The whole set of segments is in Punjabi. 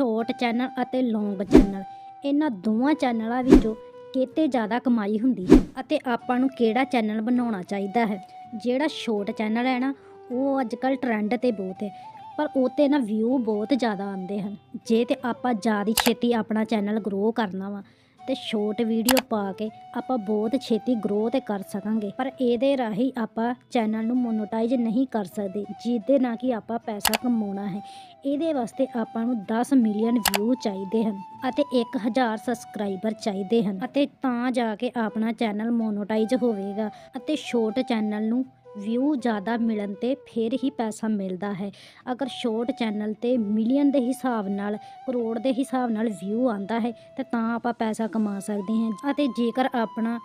ਸ਼ਾਰਟ ਚੈਨਲ ਅਤੇ ਲੌਂਗ ਚੈਨਲ। ਇਹਨਾਂ ਦੋਵਾਂ ਚੈਨਲਾਂ ਵਿੱਚੋਂ ਕਿਤੇ ਜ਼ਿਆਦਾ ਕਮਾਈ ਹੁੰਦੀ ਹੈ ਅਤੇ ਆਪਾਂ ਨੂੰ ਕਿਹੜਾ ਚੈਨਲ ਬਣਾਉਣਾ ਚਾਹੀਦਾ ਹੈ? ਜਿਹੜਾ ਸ਼ਾਰਟ ਚੈਨਲ ਹੈ ਨਾ, ਉਹ ਅੱਜ ਕੱਲ ਟ੍ਰੈਂਡ ਤੇ ਬਹੁਤ ਹੈ, ਪਰ ਉਹ 'ਤੇ ਨਾ ਵਿਊ ਬਹੁਤ ਜ਼ਿਆਦਾ ਆਉਂਦੇ ਹਨ। ਜੇ ਤੇ ਆਪਾਂ ਜ਼ਿਆਦਾ ਛੇਤੀ ਆਪਣਾ ਚੈਨਲ ਗਰੋ ਕਰਨਾ ਵਾ ਤੇ ਸ਼ਾਰਟ ਵੀਡੀਓ ਪਾ ਕੇ ਆਪਾਂ ਬਹੁਤ ਛੇਤੀ ਗਰੋ ਤੇ ਕਰ ਸਕਾਂਗੇ। ਪਰ ਇਹਦੇ ਰਾਹੀਂ ਆਪਾਂ ਚੈਨਲ ਨੂੰ ਮੋਨੋਟਾਈਜ਼ ਨਹੀਂ ਕਰ ਸਕਦੇ, ਜਿਹਦੇ ਨਾਲ ਕਿ ਆਪਾਂ ਪੈਸਾ ਕਮਾਉਣਾ ਹੈ। ਇਹਦੇ ਵਾਸਤੇ ਆਪਾਂ ਨੂੰ 10 ਮਿਲੀਅਨ ਵਿਊ ਚਾਹੀਦੇ ਹਨ ਅਤੇ 1000 ਸਬਸਕ੍ਰਾਈਬਰ ਚਾਹੀਦੇ ਹਨ ਅਤੇ ਤਾਂ ਜਾ ਕੇ ਆਪਣਾ ਚੈਨਲ ਮੋਨੋਟਾਈਜ਼ ਹੋਵੇਗਾ ਅਤੇ ਸ਼ਾਰਟ ਚੈਨਲ ਨੂੰ ਵਿਊ ਜ਼ਿਆਦਾ ਮਿਲਣ ਤੇ ਫਿਰ ਹੀ ਪੈਸਾ ਮਿਲਦਾ ਹੈ। ਅਗਰ ਸ਼ੋਰਟ ਚੈਨਲ ਤੇ ਮਿਲੀਅਨ ਦੇ ਹਿਸਾਬ ਨਾਲ, ਕਰੋੜ ਦੇ ਹਿਸਾਬ ਨਾਲ ਵਿਊ ਆਂਦਾ ਹੈ, ਤੇ ਤਾਂ ਆਪਾਂ ਪੈਸਾ ਕਮਾ ਸਕਦੇ ਹਾਂ। ਅਤੇ ਜੇਕਰ ਆਪਣਾ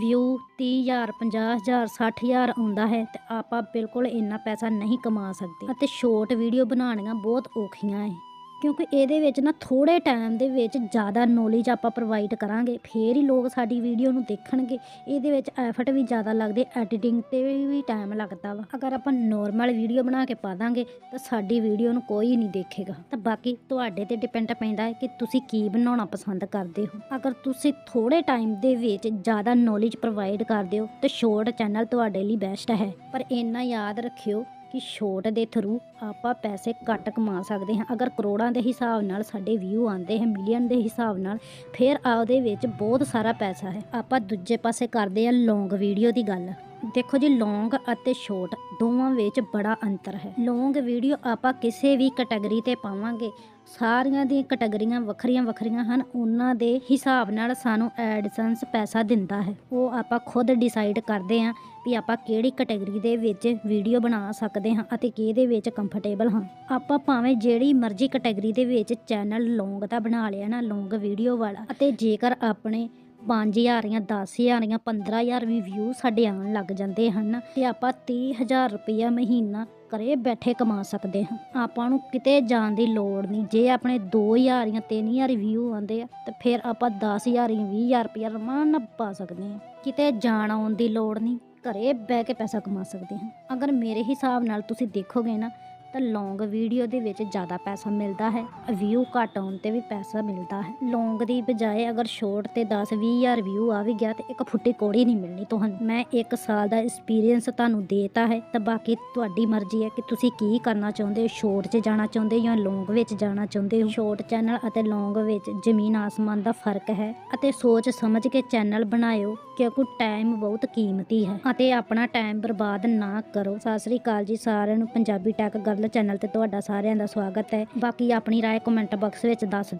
ਵਿਊ 30000 50000 60000 ਆਉਂਦਾ ਹੈ, ਤੇ ਆਪਾਂ ਬਿਲਕੁਲ ਇੰਨਾ ਪੈਸਾ ਨਹੀਂ ਕਮਾ ਸਕਦੇ। ਅਤੇ ਸ਼ਾਰਟ ਵੀਡੀਓ ਬਣਾਉਣੀਆਂ ਬਹੁਤ ਔਖੀਆਂ ਹੈ। ਕਿਉਂਕਿ ਇਹਦੇ ਵਿੱਚ ਨਾ ਥੋੜੇ ਟਾਈਮ ਦੇ ਵਿੱਚ ਜ਼ਿਆਦਾ ਨੌਲੇਜ ਆਪਾਂ ਪ੍ਰੋਵਾਈਡ ਕਰਾਂਗੇ, ਫੇਰ ਹੀ ਲੋਕ ਸਾਡੀ ਵੀਡੀਓ ਨੂੰ ਦੇਖਣਗੇ। ਇਹਦੇ ਵਿੱਚ ਐਫਰਟ ਵੀ ਜ਼ਿਆਦਾ ਲੱਗਦੇ ਐਡੀਟਿੰਗ ਤੇ ਵੀ ਟਾਈਮ ਲੱਗਦਾ ਵਾ। ਅਗਰ ਆਪਾਂ ਨੋਰਮਲ ਵੀਡੀਓ ਬਣਾ ਕੇ ਪਾ ਦਾਂਗੇ, ਤਾਂ ਸਾਡੀ ਵੀਡੀਓ ਨੂੰ ਕੋਈ ਨਹੀਂ ਦੇਖੇਗਾ। ਤਾਂ ਬਾਕੀ ਤੁਹਾਡੇ ਤੇ ਡਿਪੈਂਡ ਪੈਂਦਾ ਹੈ ਕਿ ਤੁਸੀਂ ਕੀ ਬਣਾਉਣਾ ਪਸੰਦ ਕਰਦੇ ਹੋ। ਅਗਰ ਤੁਸੀਂ ਥੋੜੇ ਟਾਈਮ ਦੇ ਵਿੱਚ ਜ਼ਿਆਦਾ ਨੌਲੇਜ ਪ੍ਰੋਵਾਈਡ ਕਰਦੇ ਹੋ, ਤਾਂ ਸ਼ੋਰਟ ਚੈਨਲ ਤੁਹਾਡੇ ਲਈ ਬੈਸਟ ਹੈ। ਪਰ ਇੰਨਾ ਯਾਦ ਰੱਖਿਓ ਕਿ ਸ਼ੋਟ ਦੇ ਥਰੂ ਆਪਾਂ ਪੈਸੇ ਘੱਟ ਕਮਾ ਸਕਦੇ ਹਾਂ। ਅਗਰ ਕਰੋੜਾਂ ਦੇ ਹਿਸਾਬ ਨਾਲ ਸਾਡੇ ਵਿਊ ਆਉਂਦੇ ਹੈ ਮਿਲੀਅਨ ਦੇ ਹਿਸਾਬ ਨਾਲ, ਫਿਰ ਉਹਦੇ ਵਿੱਚ ਬਹੁਤ ਸਾਰਾ ਪੈਸਾ ਹੈ। ਆਪਾਂ ਦੂਜੇ ਪਾਸੇ ਕਰਦੇ ਹਾਂ ਲੌਂਗ ਵੀਡੀਓ ਦੀ ਗੱਲ। ਦੇਖੋ ਜੀ, ਲੌਂਗ ਅਤੇ ਸ਼ਾਰਟ ਦੋਵਾਂ ਵਿੱਚ ਬੜਾ ਅੰਤਰ ਹੈ। ਲੌਂਗ ਵੀਡੀਓ ਆਪਾਂ ਕਿਸੇ ਵੀ ਕੈਟਾਗਰੀ ਤੇ ਪਾਵਾਂਗੇ। ਸਾਰੀਆਂ ਦੀਆਂ ਕੈਟਾਗਰੀਆਂ ਵੱਖਰੀਆਂ ਵੱਖਰੀਆਂ ਹਨ। ਉਹਨਾਂ ਦੇ ਹਿਸਾਬ ਨਾਲ ਸਾਨੂੰ ਐਡਸੈਂਸ ਪੈਸਾ ਦਿੰਦਾ ਹੈ। ਉਹ ਆਪਾਂ ਖੁਦ ਡਿਸਾਈਡ ਕਰਦੇ ਹਾਂ ਵੀ ਆਪਾਂ ਕਿਹੜੀ ਕੈਟਾਗਰੀ ਦੇ ਵਿੱਚ ਵੀਡੀਓ ਬਣਾ ਸਕਦੇ ਹਾਂ ਅਤੇ ਕਿਹਦੇ ਵਿੱਚ ਕੰਫਰਟੇਬਲ ਹਾਂ। ਆਪਾਂ ਭਾਵੇਂ ਜਿਹੜੀ ਮਰਜ਼ੀ ਕੈਟਾਗਰੀ ਦੇ ਵਿੱਚ ਚੈਨਲ ਲੌਂਗ ਦਾ ਬਣਾ ਲਿਆ ਨਾ, ਲੌਂਗ ਵੀਡੀਓ ਵਾਲਾ ਅਤੇ ਜੇਕਰ ਆਪਣੇ 5000 ਜਾਂ 10000 ਜਾਂ 15000 ਵੀ ਵਿਊ ਸਾਡੇ ਆਉਣ ਲੱਗ ਜਾਂਦੇ ਹਨ ਤੇ ਆਪਾਂ 30000 ਰੁਪਇਆ ਮਹੀਨਾ ਘਰੇ ਬੈਠੇ ਕਮਾ ਸਕਦੇ ਹਾਂ। ਆਪਾਂ ਨੂੰ ਕਿਤੇ ਜਾਣ ਦੀ ਲੋੜ ਨਹੀਂ। ਜੇ ਆਪਣੇ 2000 ਜਾਂ 3000 ਵਿਊ ਆਉਂਦੇ ਆ, ਤਾਂ ਫਿਰ ਆਪਾਂ 10000 ਜਾਂ 20000 ਰੁਪਇਆ ਰਮਾਨ ਨਾਲ ਪਾ ਸਕਦੇ ਹਾਂ। ਕਿਤੇ ਜਾਣ ਆਉਣ ਦੀ ਲੋੜ ਨਹੀਂ। ਘਰੇ ਬਹਿ ਕੇ ਪੈਸਾ ਕਮਾ ਸਕਦੇ ਹਾਂ। ਅਗਰ ਮੇਰੇ ਹਿਸਾਬ ਨਾਲ ਤੁਸੀਂ ਦੇਖੋਗੇ ਨਾ ਤਾਂ ਲੌਂਗ ਵੀਡੀਓ ਦੇ ਵਿੱਚ ਜ਼ਿਆਦਾ ਪੈਸਾ ਮਿਲਦਾ ਹੈ ਵਿਊ ਘੱਟ ਆਉਣ ਤੇ ਵੀ ਪੈਸਾ ਮਿਲਦਾ ਹੈ। ਲੌਂਗ ਦੀ ਬਜਾਏ ਅਗਰ ਸ਼ਾਰਟ ਤੇ 10 20000 ਵਿਊ ਆ ਵੀ ਗਿਆ ਤੇ ਇੱਕ ਫੁੱਟੀ ਕੋੜੀ ਨਹੀਂ ਮਿਲਣੀ ਤੁਹਾਨੂੰ। ਮੈਂ 1 ਸਾਲ ਦਾ ਐਕਸਪੀਰੀਅੰਸ ਤੁਹਾਨੂੰ ਦੇਤਾ ਹੈ, ਤਾਂ ਬਾਕੀ ਤੁਹਾਡੀ ਮਰਜ਼ੀ ਹੈ ਕਿ ਤੁਸੀਂ ਕੀ ਕਰਨਾ ਚਾਹੁੰਦੇ ਹੋ ਸ਼ਾਰਟ 'ਚ ਜਾਣਾ ਚਾਹੁੰਦੇ ਹੋ ਜਾਂ ਲੌਂਗ ਵਿੱਚ ਜਾਣਾ ਚਾਹੁੰਦੇ ਹੋ। ਸ਼ਾਰਟ ਚੈਨਲ ਅਤੇ ਲੌਂਗ ਵਿੱਚ ਜ਼ਮੀਨ ਆਸਮਾਨ ਦਾ ਫ਼ਰਕ ਹੈ ਅਤੇ ਸੋਚ ਸਮਝ ਕੇ ਚੈਨਲ ਬਣਾਇਓ, ਕਿਉਂਕਿ ਟਾਈਮ ਬਹੁਤ ਕੀਮਤੀ ਹੈ। ਅਤੇ ਆਪਣਾ ਟਾਈਮ ਬਰਬਾਦ ਨਾ ਕਰੋ। ਸਤਿ ਸ੍ਰੀ ਅਕਾਲ ਜੀ, ਸਾਰਿਆਂ ਨੂੰ ਪੰਜਾਬੀ ਟੈਕ ਗਰਲ ਚੈਨਲ ਤੇ ਤੁਹਾਡਾ ਸਾਰਿਆਂ ਦਾ ਸਵਾਗਤ ਹੈ। ਬਾਕੀ ਆਪਣੀ ਰਾਏ ਕਮੈਂਟ ਬਾਕਸ ਵਿੱਚ ਦੱਸ ਦਿਓ।